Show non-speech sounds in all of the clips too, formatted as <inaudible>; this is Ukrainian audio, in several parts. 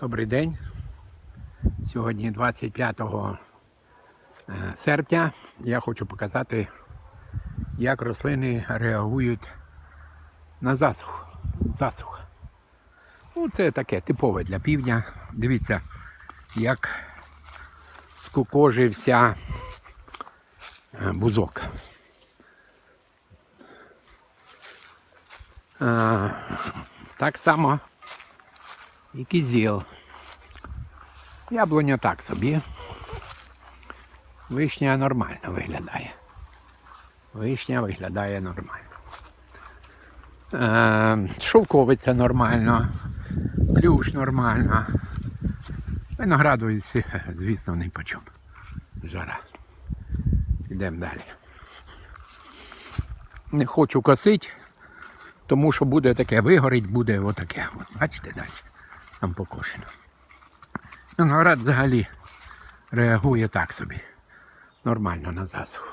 Добрий день. Сьогодні 25 е, серпня. Я хочу показати, як рослини реагують на засуху. засуху. Ну, це таке типове для півдня. Дивіться, як скукожився е, бузок. Е, Так само і кізіл. Яблуня так собі. Вишня нормально виглядає. Вишня виглядає нормально. Е, шовковиця нормально, плюш нормально. Винограду, звісно, не почув. Жара. Йдемо далі. Не хочу косити, тому що буде таке, вигорить, буде отаке. От, бачите далі? Там покошено. Виноград взагалі реагує так собі. Нормально на засуху.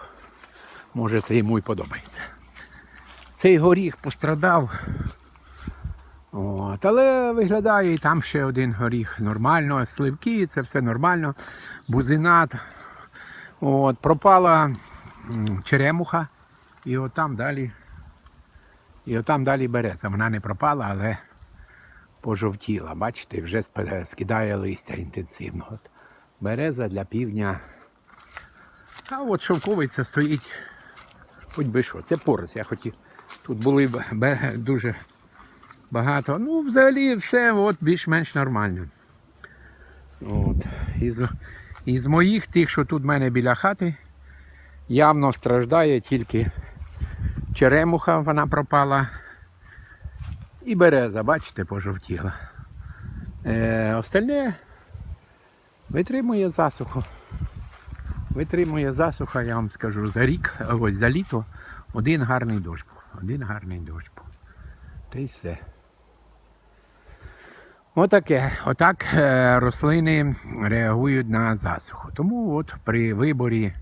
Може це йому і подобається. Цей горіх пострадав. От, але виглядає і там ще один горіх нормально, сливки, це все нормально. Бузинат. От, пропала черемуха. І отам далі. І отам далі береться. Вона не пропала, але пожовтіла. Бачите, вже скидає листя інтенсивно. От береза для півдня. А от шовковиця стоїть. Хоч би що, це порос. Я хотів. Тут були дуже багато. Ну, взагалі все от більш-менш нормально. От. Із, із моїх тих, що тут в мене біля хати, явно страждає тільки черемуха, вона пропала. І береза, бачите, пожовтіла. Е, остальне витримує засуху. Витримує засуха, я вам скажу, за рік, ось за літо один гарний дощ був. Один гарний дощ був. Та й все. Отаке. Отак е, рослини реагують на засуху. Тому от при виборі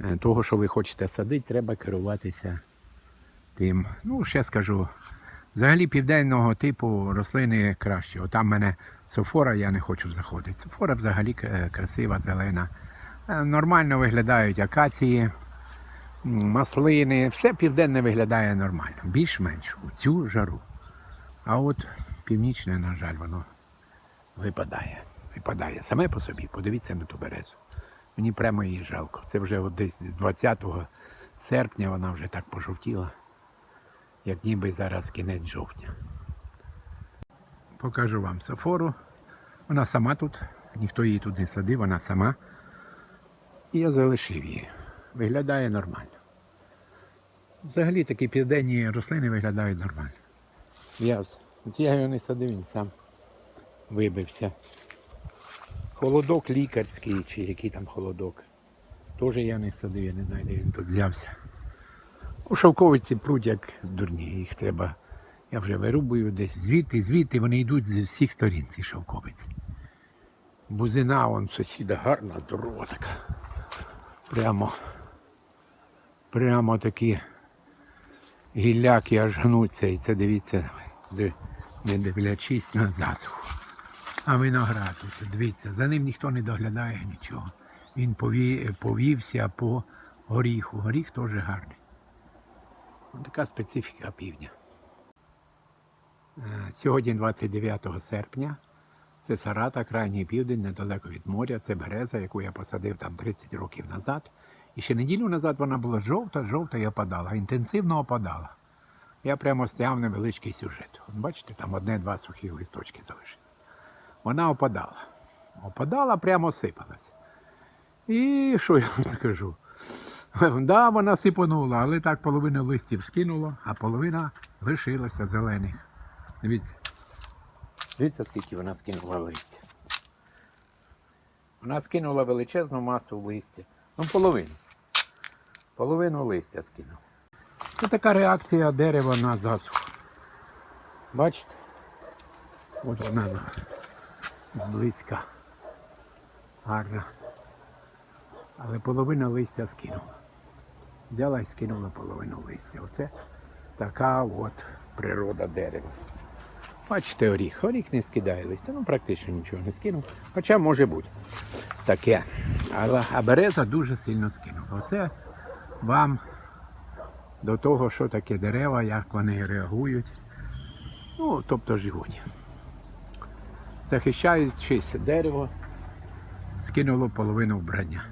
е, того, що ви хочете садити, треба керуватися тим. Ну, ще скажу, Взагалі південного типу рослини краще. Отам в мене софора, я не хочу заходити. Софора взагалі е, красива, зелена. Е, Нормально виглядають акації, маслини. Все південне виглядає нормально. Більш-менш у цю жару. А от північне, на жаль, воно випадає. Випадає саме по собі. Подивіться на ту березу. Мені прямо її жалко. Це вже от десь з 20 серпня вона вже так пожовтіла як ніби зараз кінець жовтня. Покажу вам сафору. Вона сама тут, ніхто її тут не садив, вона сама. І я залишив її. Виглядає нормально. Взагалі такі південні рослини виглядають нормально. Я, я його не садив, він сам вибився. Холодок лікарський, чи який там холодок. Теж я не садив, я не знаю, де він тут взявся. У шовковиці пруть як дурні, їх треба. Я вже вирубую десь звідти, звідти вони йдуть з всіх сторін, ці шовковиці. Бузина, вон сусіда гарна, здорова така. Прямо, прямо такі гілляки аж гнуться. І це дивіться, не дивлячись на засуху. А виноград тут, дивіться, за ним ніхто не доглядає нічого. Він пові- повівся по горіху. Горіх теж гарний. Така специфіка півдня. Е, Сьогодні 29 серпня. Це Сарата, крайній південь, недалеко від моря. Це береза, яку я посадив там 30 років назад. І ще неділю назад вона була жовта, жовта і опадала, інтенсивно опадала. Я прямо зняв невеличкий сюжет. От бачите, там одне-два сухі листочки залишили. Вона опадала. Опадала, прямо сипалась. І що я вам скажу? <laughs> Да, вона сипонула, але так половину листів скинула, а половина лишилася зелених. Дивіться. Дивіться, скільки вона скинула листя. Вона скинула величезну масу листя. Ну, половину. Половину листя скинула. Це така реакція дерева на засуху. Бачите? От вона зблизька. Гарна. Але половина листя скинула. Взяла і скинула половину листя. Оце така от природа дерева. Бачите, оріх. Оріх не скидає листя, ну практично нічого не скинув. Хоча може бути таке. Але, а береза дуже сильно скинула. Оце вам до того, що таке дерева, як вони реагують. Ну, тобто живуть. Захищаючись дерево, скинуло половину вбрання.